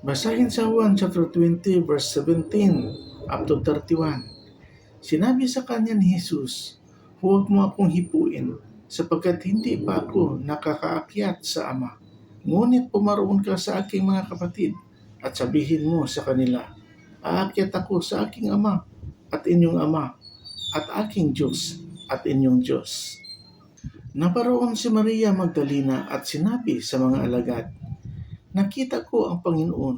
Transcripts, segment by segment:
Basahin sa Juan chapter 20 verse 17 up to 31. Sinabi sa kanya ni Jesus, Huwag mo akong hipuin sapagkat hindi pa ako nakakaakyat sa Ama. Ngunit pumaroon ka sa aking mga kapatid at sabihin mo sa kanila, Aakyat ako sa aking Ama at inyong Ama at aking Diyos at inyong Diyos. Naparoon si Maria Magdalena at sinabi sa mga alagad, Nakita ko ang Panginoon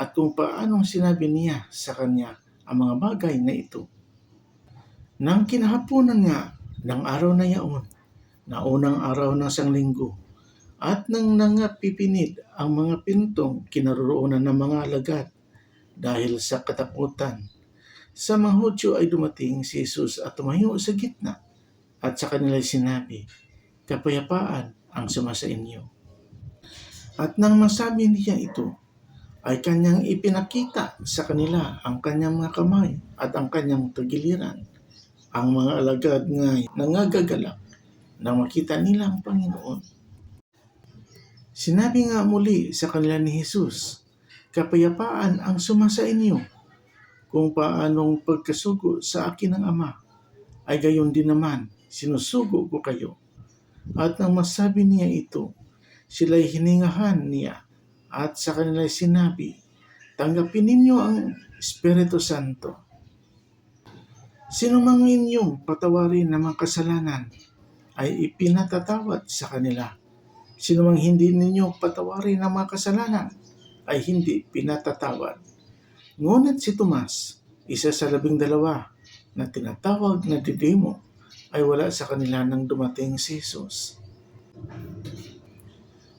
at kung paanong sinabi niya sa kanya ang mga bagay na ito. Nang kinahaponan nga ng araw na yaon, na unang araw ng sanglinggo, at nang nangapipinid ang mga pintong kinaroroonan ng mga alagad dahil sa katakutan, sa mga Hudyo ay dumating si Jesus at tumayo sa gitna at sa kanila sinabi, Kapayapaan ang sumasa inyo. At nang masabi niya ito, ay kanyang ipinakita sa kanila ang kanyang mga kamay at ang kanyang tagiliran. Ang mga alagad nga'y nangagagalak nang makita nila ang Panginoon. Sinabi nga muli sa kanila ni Jesus, Kapayapaan ang sumasa inyo. Kung paanong pagkasugo sa akin ng Ama, ay gayon din naman sinusugo ko kayo. At nang masabi niya ito, sila'y hiningahan niya at sa kanila sinabi, Tanggapin ninyo ang Espiritu Santo. Sino mang inyong patawarin ng mga kasalanan ay ipinatatawad sa kanila. Sino mang hindi ninyo patawarin ng mga kasalanan ay hindi pinatatawad. Ngunit si Tomas, isa sa labing dalawa na tinatawag na Didimo, ay wala sa kanila nang dumating si Jesus.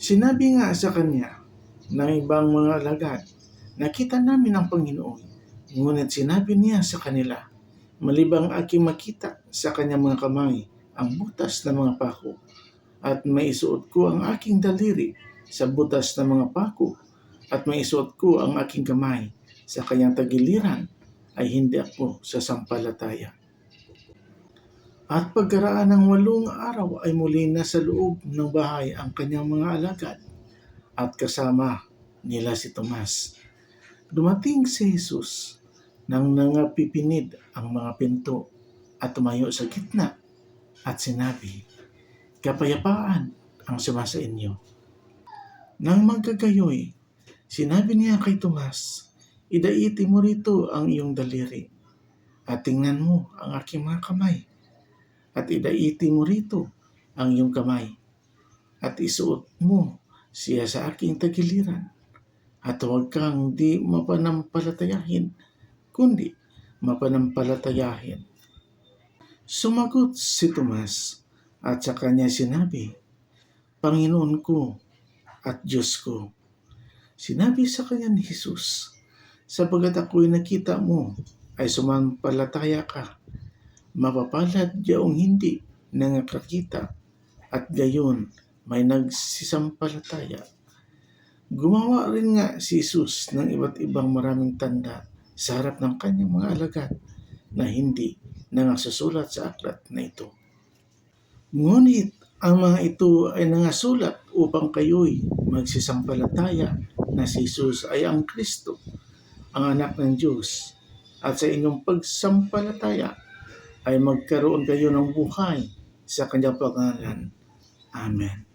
Sinabi nga sa kanya ng ibang mga alagad, nakita namin ang Panginoon. Ngunit sinabi niya sa kanila, malibang aking makita sa kanyang mga kamay ang butas ng mga pako at maisuot ko ang aking daliri sa butas ng mga pako at maisuot ko ang aking kamay sa kanyang tagiliran ay hindi ako sasampalataya. At pagkaraan ng walong araw ay muli na sa loob ng bahay ang kanyang mga alagad at kasama nila si Tomas. Dumating si Jesus nang nangapipinid ang mga pinto at tumayo sa gitna at sinabi, Kapayapaan ang sumasa inyo. Nang magkagayoy, sinabi niya kay Tomas, Idaiti mo rito ang iyong daliri at tingnan mo ang aking mga kamay at idaiti mo rito ang iyong kamay at isuot mo siya sa aking tagiliran at huwag kang di mapanampalatayahin kundi mapanampalatayahin. Sumagot si Tomas at sa kanya sinabi, Panginoon ko at Diyos ko. Sinabi sa kanya ni Jesus, sapagat ako'y nakita mo ay sumampalataya ka mapapalad yaong hindi nangakakita at gayon may nagsisampalataya. Gumawa rin nga si Jesus ng iba't ibang maraming tanda sa harap ng kanyang mga alagad na hindi nangasusulat sa aklat na ito. Ngunit ang mga ito ay nangasulat upang kayo'y magsisampalataya na si Jesus ay ang Kristo, ang anak ng Diyos, at sa inyong pagsampalataya ay magkaroon kayo ng buhay sa kanyang pangalan. Amen.